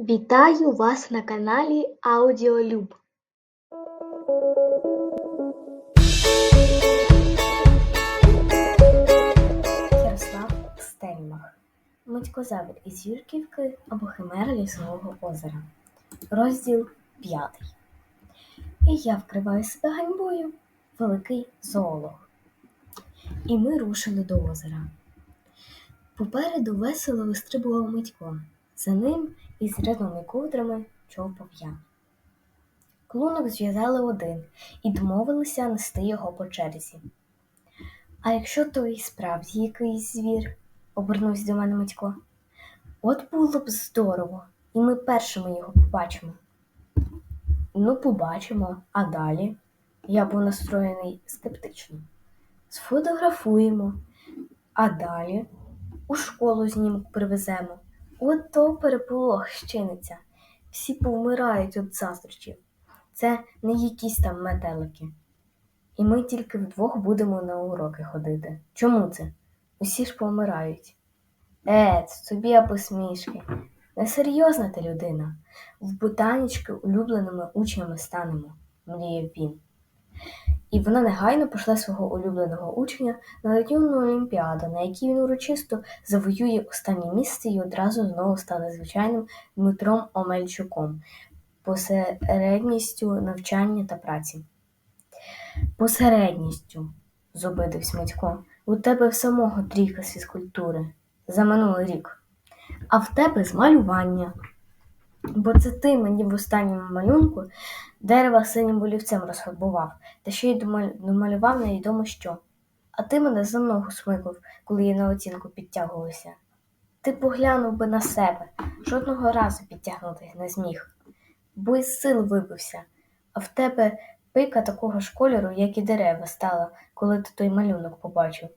Вітаю вас на каналі Аудіолюб. Ярослав Стельмах, Митькозавр із Юрківки або Химера Лісового озера. Розділ 5. І я вкриваю себе ганьбою, великий зоолог. І ми рушили до озера. Попереду весело вистрибував Митько. За ним із рядними ковдрами човпав я. Клунок зв'язали один і домовилися нести його по черзі. А якщо то і справді якийсь звір, обернувся до мене Митько. От було б здорово, і ми першими його побачимо. Ну, побачимо, а далі я був настроєний скептично. Сфотографуємо, а далі у школу знімок привеземо. От то переполох щиниться. Всі повмирають від заздрощів. Це не якісь там метелики. І ми тільки вдвох будемо на уроки ходити. Чому це? Усі ж помирають. Е, це тобі або смішки. Несерйозна ти людина. В ботанічки улюбленими учнями станемо, мріяв він. І вона негайно пішла свого улюбленого учня на летюнну олімпіаду, на якій він урочисто завоює останнє місце і одразу знову стане звичайним Дмитром Омельчуком, посередністю навчання та праці. Посередністю, зобидився Митько, у тебе в самого трійка з фізкультури за минулий рік, а в тебе з малювання. Бо це ти мені в останньому малюнку дерева синім олівцем розфарбував, та ще й домалював невідомо що. А ти мене за ногу смикав, коли я на оцінку підтягувався. Ти поглянув би на себе, жодного разу підтягнути не зміг, бо із сил вибився, а в тебе пика такого ж кольору, як і дерева стала, коли ти той малюнок побачив.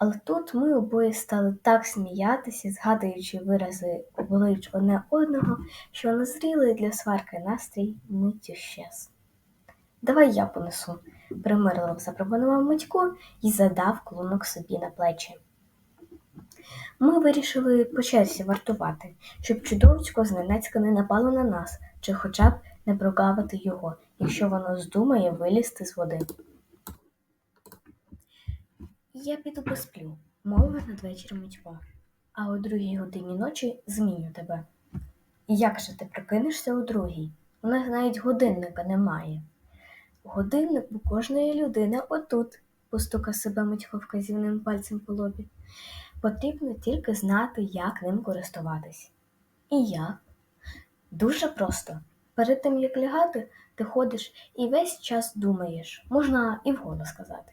Але тут ми обоє стали так сміятися, згадуючи вирази облич одне одного, що назрілий для сварки настрій миттю щез. Давай я понесу, примирливо запропонував Митько і задав клунок собі на плечі. Ми вирішили по черзі вартувати, щоб чудовсько зненацька не напало на нас, чи хоча б не прогавити його, якщо воно здумає вилізти з води. Я піду посплю, мовив надвечір Митько, а о другій годині ночі зміню тебе. Як же ти прокинешся о другій? У нас навіть годинника немає. Годинник у кожної людини отут, постукав себе Митько вказівним пальцем по лобі. Потрібно тільки знати, як ним користуватись. І як? Дуже просто. Перед тим, як лягати, ти ходиш і весь час думаєш, можна і вголос сказати.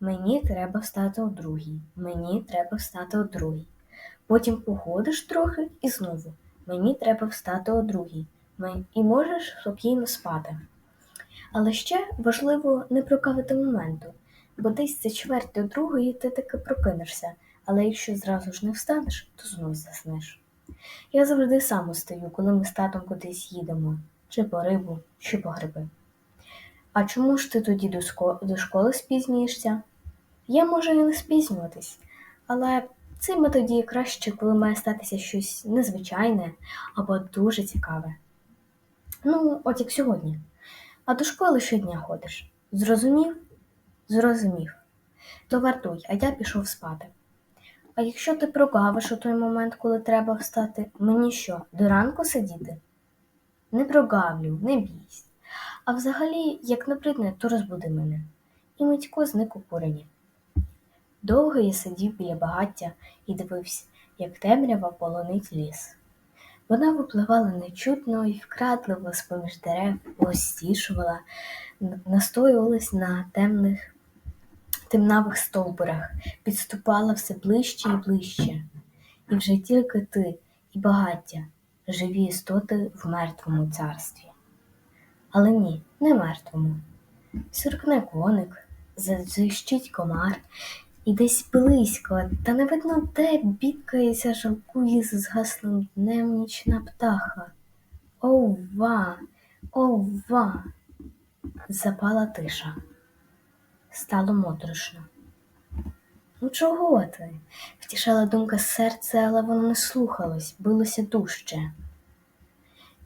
Мені треба встати о другій, мені треба встати о другій. Потім походиш трохи і знову. Мені треба встати о другій. І можеш спокійно спати. Але ще важливо не прокавити моменту, бо десь за чверть до другої ти таки прокинешся, але якщо зразу ж не встанеш, то знов заснеш. Я завжди сам устаю, коли ми з татом кудись їдемо, чи по рибу, чи по гриби. А чому ж ти тоді до, ско- до школи спізнюєшся? Я можу і не спізнюватись, але цим тоді краще, коли має статися щось незвичайне або дуже цікаве. Ну, от як сьогодні. А до школи щодня ходиш. Зрозумів? Зрозумів. То вартуй, а я пішов спати. А якщо ти прогавиш у той момент, коли треба встати, мені що, до ранку сидіти? Не прогавлю, не бійся. А взагалі, як набридне, то розбуди мене. І Митько зник у курені. Довго я сидів біля багаття і дивився, як темрява полонить ліс. Вона випливала нечутно і вкрадливо з-поміж дерев, гостішувала, настоювалась на темних темнавих стовбурах, підступала все ближче і ближче. І вже тільки ти і багаття, живі істоти в мертвому царстві. Але ні, не мертвому. Сюркне коник, задзищить комар, і десь близько, та не видно де бідкається, жалкує з згаслим днем нічна птаха. Ова, ова. Запала тиша. Стало моторошно. Ну чого ти? Втішала думка серце, але воно не слухалось, билося дужче.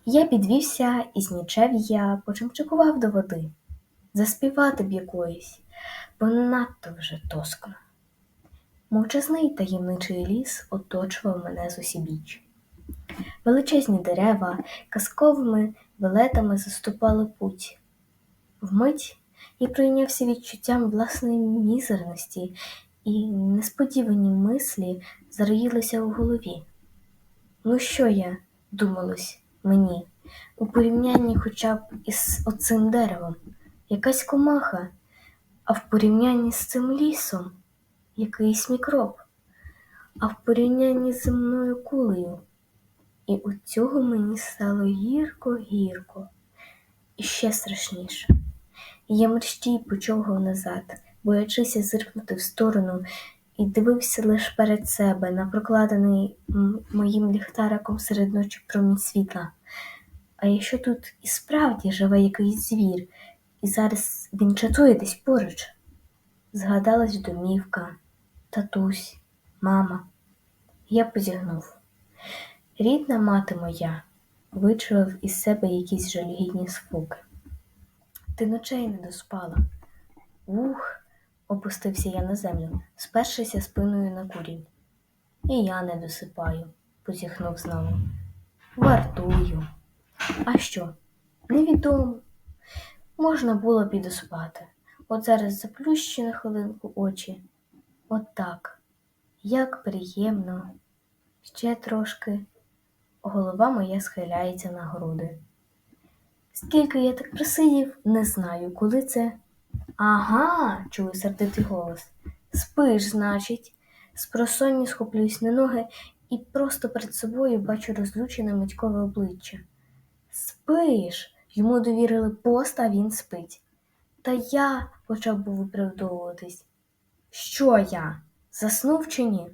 Я підвівся і знічев я почимчикував до води. Заспівати б якоїсь, бо надто вже тоскно. Мовчазний таємничий ліс оточував мене з усібіч. Величезні дерева казковими велетами заступали путь. Вмить я прийнявся відчуттям власної мізерності, і несподівані мислі зароїлися у голові. Ну що я, думалось мені, у порівнянні хоча б із оцим деревом, якась комаха, а в порівнянні з цим лісом якийсь мікроб, а в порівнянні з земною кулею. І у цього мені стало гірко-гірко і ще страшніше. Я мерщій почовгав назад, боячися зиркнути в сторону, і дивився лише перед себе на прокладений моїм ліхтариком серед ночі промінь світла. А якщо тут і справді живе якийсь звір, і зараз він чатує десь поруч, згадалась домівка, татусь, мама. Я позігнув. Рідна мати моя вичував із себе якісь жалюгідні звуки. Ти ночей не доспала. Ух, опустився я на землю, спершися спиною на курінь. І я не досипаю, позіхнув знову. Вартую. А що? Невідомо. Можна було б і доспати. От зараз заплющу на хвилинку очі. От так. Як приємно. Ще трошки. Голова моя схиляється на груди. Скільки я так просидів, не знаю, коли це. Ага, чую сердитий голос. Спиш, значить. Спросонні схоплююсь на ноги і просто перед собою бачу розлючене Митькове обличчя. Спиш. Йому довірили пост, а він спить. Та я почав був виправдовуватись. Що я? Заснув чи ні?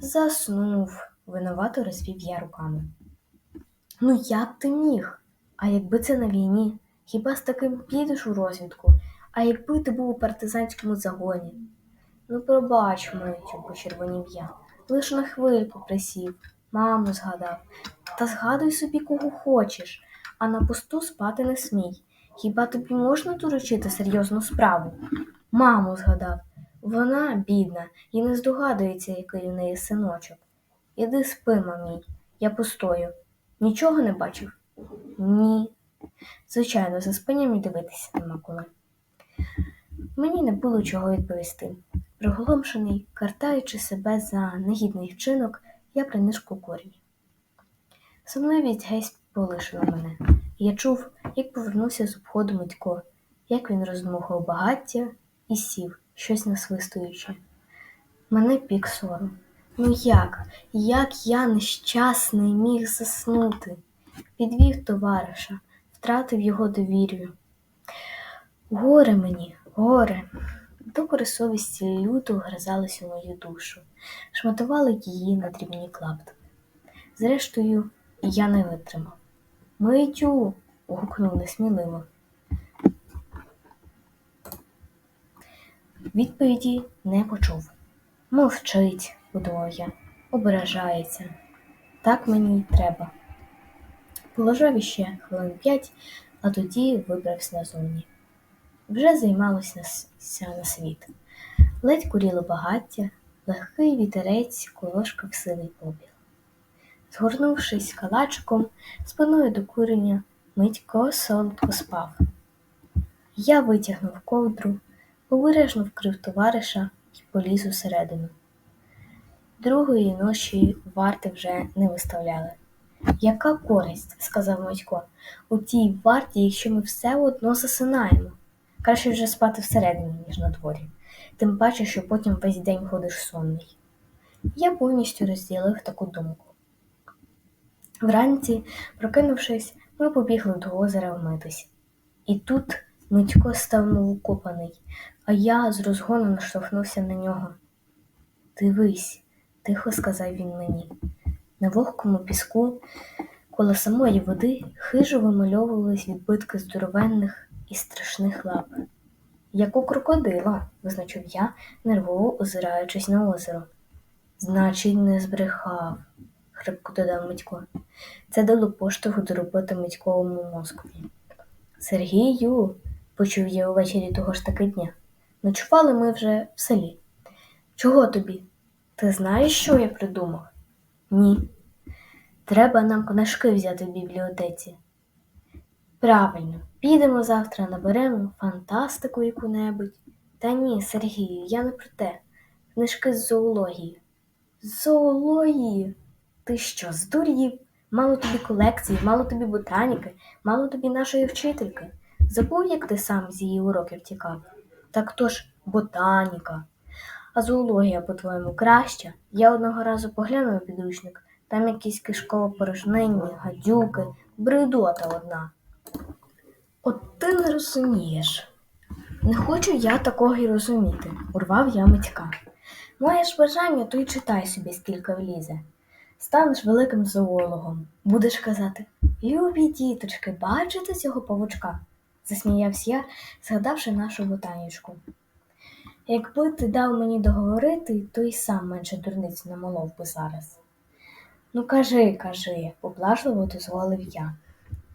Заснув, винувато розвів я руками. Ну як ти міг? А якби це на війні, хіба з таким підеш у розвідку? А якби ти був у партизанському загоні? Ну, пробач, митю, почервонів я. Лиш на хвильку присів, маму згадав. Та згадуй собі, кого хочеш, а на посту спати не смій. Хіба тобі можна доручити серйозну справу? Маму згадав. Вона, бідна, і не здогадується, який у неї синочок. Іди спи, мамій, я постою. Нічого не бачив? Ні. Звичайно, за спиням і дивитися нема коли. Мені не було чого відповісти. Приголомшений, картаючи себе за негідний вчинок, я принишку корінь. Сумливість геть полишила мене. Я чув, як повернувся з обходу Митько, як він роздмухав багаття і сів, щось насвистуючи. Мене пік сором. Ну як, як я нещасний міг заснути? Підвів товариша, втратив його довір'ю. Горе мені, горе. Докори совісті люто вгризались у мою душу, шматували її на дрібні клапти. Зрештою, я не витримав. Митю. гукнув несміливо. Відповіді не почув. Мовчить, подумав я, ображається. Так мені й треба. Полежав іще хвилин п'ять, а тоді вибрався назовні. Вже займалося на світ. Ледь куріло багаття, легкий вітерець колошкав сивий попіл. Згорнувшись калачиком, спиною до курення, Митько солодко спав. Я витягнув ковдру, обережно вкрив товариша і поліз усередину. Другої ночі варти вже не виставляли. Яка користь, сказав Митько, у тій варті, якщо ми все одно засинаємо. Краще вже спати всередині, ніж на дворі, тим паче, що потім весь день ходиш сонний. Я повністю розділив таку думку. Вранці, прокинувшись, ми побігли до озера вмитись. І тут Митько став укопаний, а я з розгону наштовхнувся на нього. Дивись, тихо сказав він мені. На вогкому піску коло самої води хижо вимальовувались відбитки здоровенних і страшних лап. Як у крокодила, визначив я, нервово озираючись на озеро. Значить, не збрехав, хрипко додав Митько. Це дало поштовх до роботи митьковому мозкові. Сергію, почув я увечері того ж таки дня. Ночували ми вже в селі. Чого тобі? Ти знаєш, що я придумав? Ні. Треба нам книжки взяти в бібліотеці. Правильно, підемо завтра, наберемо фантастику яку-небудь. Та ні, Сергію, я не про те. Книжки з зоології. З зоології? Ти що, здурів? Мало тобі колекції, мало тобі ботаніки, мало тобі нашої вчительки. Забув, як ти сам з її уроків тікав? Так то ж ботаніка. А зоологія, по-твоєму, краща? Я одного разу поглянув підручник, там якісь кишково порожнинні, гадюки, бредота одна. От ти не розумієш. Не хочу я такого й розуміти, урвав я митька. Маєш бажання, то й читай собі, скільки влізе. Станеш великим зоологом. Будеш казати Любі діточки, бачите цього павучка? засміявся я, згадавши нашу ботанічку. Якби ти дав мені договорити, то й сам менше дурниць намолов би зараз. Ну, кажи, кажи, поблажливо дозволив я.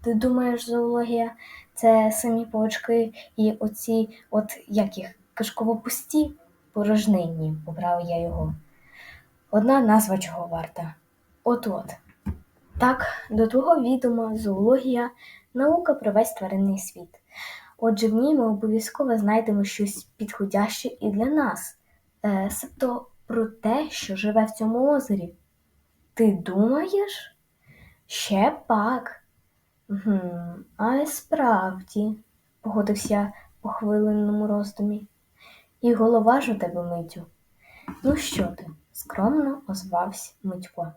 Ти думаєш, зоологія це самі павучки і оці, от як їх, кишково-пусті порожнинні, поправив я його. Одна назва чого варта. От-от. Так, до твого відома зоологія наука про весь тваринний світ. Отже, в ній ми обов'язково знайдемо щось підходяще і для нас, е, себто про те, що живе в цьому озері. Ти думаєш? Ще пак. Гм, а й справді, погодився по хвилинному роздумі, і голова ж у тебе митю. Ну що ти? скромно озвався Митько.